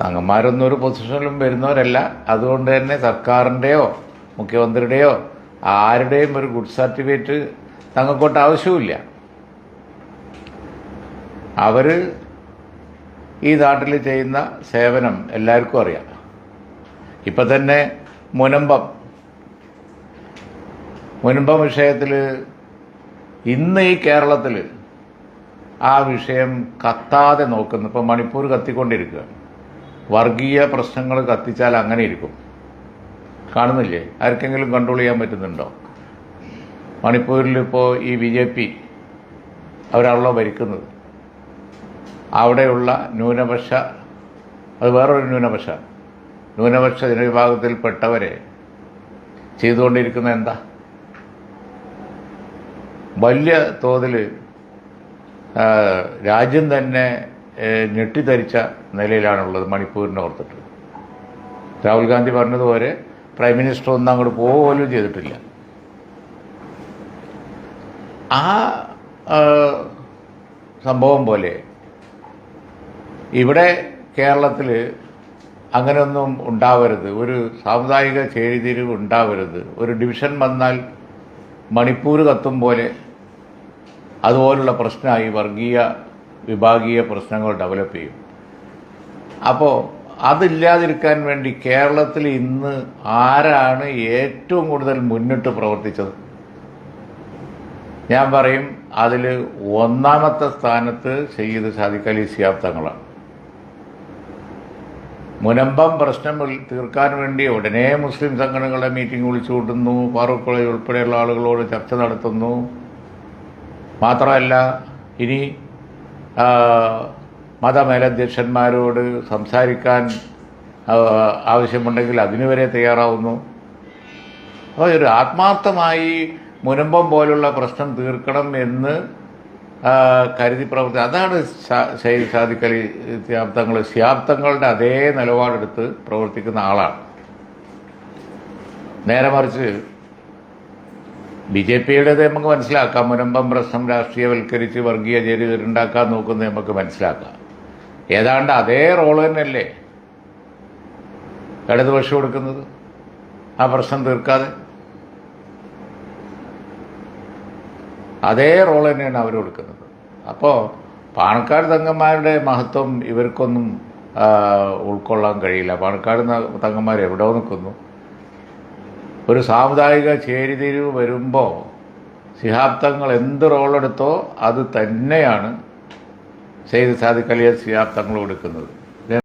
തങ്ങന്മാരൊന്നും ഒരു പൊസിഷനിലും വരുന്നവരല്ല. അതുകൊണ്ട് തന്നെ സർക്കാരിന്റെയോ മുഖ്യമന്ത്രിയുടെയോ ആരുടെയും ഒരു ഗുഡ് സർട്ടിഫിക്കറ്റ് തങ്ങൾക്കോട്ട് ആവശ്യമില്ല അവർ ഈ നാട്ടിൽ ചെയ്യുന്ന സേവനം എല്ലാവർക്കും അറിയാം. ഇപ്പം തന്നെ മുനമ്പം. മുനമ്പം വിഷയത്തിൽ ഇന്ന് ഈ കേരളത്തിൽ ആ വിഷയം കത്താതെ നോക്കുന്നു. ഇപ്പം മണിപ്പൂർ കത്തിക്കൊണ്ടിരിക്കുക വർഗീയ പ്രശ്നങ്ങൾ കത്തിച്ചാൽ അങ്ങനെ ഇരിക്കും. കാണുന്നില്ലേ? ആർക്കെങ്കിലും കൺട്രോൾ ചെയ്യാൻ പറ്റുന്നുണ്ടോ? മണിപ്പൂരിൽ ഇപ്പോൾ ഈ ബി ജെ പി അവരാണല്ലോ ഭരിക്കുന്നത്. അവിടെയുള്ള ന്യൂനപക്ഷ അത് വേറൊരു ന്യൂനപക്ഷ. ന്യൂനപക്ഷ ജനവിഭാഗത്തിൽപ്പെട്ടവരെ ചെയ്തുകൊണ്ടിരിക്കുന്ന എന്താ? വലിയ തോതിൽ രാജ്യം തന്നെ ഏഹ്, ഞെട്ടിത്തരിച്ച നിലയിലാണുള്ളത് മണിപ്പൂരിനെ ഓർത്തിട്ട്. രാഹുൽ ഗാന്ധി പറഞ്ഞതുപോലെ പ്രൈം മിനിസ്റ്റർ ഒന്നും അങ്ങോട്ട് പോലും ചെയ്തിട്ടില്ല. ആ, സംഭവം പോലെ ഇവിടെ കേരളത്തിൽ അങ്ങനെയൊന്നും ഉണ്ടാവരുത്. ഒരു സാമുദായിക ചേരിതിരിവ് ഉണ്ടാവരുത്. ഒരു ഡിവിഷൻ വന്നാൽ മണിപ്പൂർ കത്തും പോലെ അതുപോലുള്ള പ്രശ്നമായി വർഗീയ വിഭാഗീയ പ്രശ്നങ്ങൾ ഡെവലപ്പ് ചെയ്യും. അപ്പോൾ അതില്ലാതിരിക്കാൻ വേണ്ടി കേരളത്തിൽ ഇന്ന് ആരാണ് ഏറ്റവും കൂടുതൽ മുന്നിട്ട് പ്രവർത്തിച്ചത്? ഞാൻ പറയും അതിൽ ഒന്നാമത്തെ സ്ഥാനത്ത് ചെയ്ത് സാദിഖ് അലി തങ്ങളാണ്. മുനമ്പം പ്രശ്നം തീർക്കാൻ വേണ്ടി ഉടനെ മുസ്ലിം സംഘടനകളുടെ മീറ്റിംഗ് വിളിച്ചു കൂട്ടുന്നു. ഫാറൂഖ് കോളേജ് ഉൾപ്പെടെയുള്ള ആളുകളോട് ചർച്ച നടത്തുന്നു. മാത്രമല്ല ഇനി മതമേലധ്യക്ഷന്മാരോട് സംസാരിക്കാൻ ആവശ്യമുണ്ടെങ്കിൽ അതിനുവരെ തയ്യാറാവുന്നു. അപ്പോൾ ഒരു ആത്മാർത്ഥമായി മുനമ്പം പോലുള്ള പ്രശ്നം തീർക്കണം എന്ന് കരുതി പ്രവർത്തി അതാണ് ഷാ- സാധിക്കലി സാദിഖ് അലി അതേ നിലപാടെടുത്ത് പ്രവർത്തിക്കുന്ന ആളാണ്. നേരെ മറിച്ച് ബി ജെ പിയുടേത് നമുക്ക് മനസ്സിലാക്കാം. മുനമ്പം പ്രശ്നം രാഷ്ട്രീയവൽക്കരിച്ച് വർഗീയ ചേരിതിരുണ്ടാക്കാൻ നോക്കുന്നത് നമുക്ക് മനസ്സിലാക്കാം. ഏതാണ്ട് അതേ റോൾ തന്നെയല്ലേ ഇടതുപക്ഷം കൊടുക്കുന്നത് ആ പ്രശ്നം തീർക്കാതെ? അതേ റോൾ തന്നെയാണ് അവർ കൊടുക്കുന്നത് അപ്പോൾ പാണക്കാട് തങ്ങന്മാരുടെ മഹത്വം ഇവർക്കൊന്നും ഉൾക്കൊള്ളാൻ കഴിയില്ല. പാണക്കാട് തങ്ങന്മാർ എവിടെ നിൽക്കുന്നു. ഒരു സാമുദായിക ചേരിതിരിവ് വരുമ്പോൾ ശിഹാബ് തങ്ങൾ എന്ത് റോളെടുത്തോ അത് തന്നെയാണ് സെയ്ദ് സാദിഖ് അലിയ ശിഹാബ് തങ്ങൾ കൊടുക്കുന്നത്.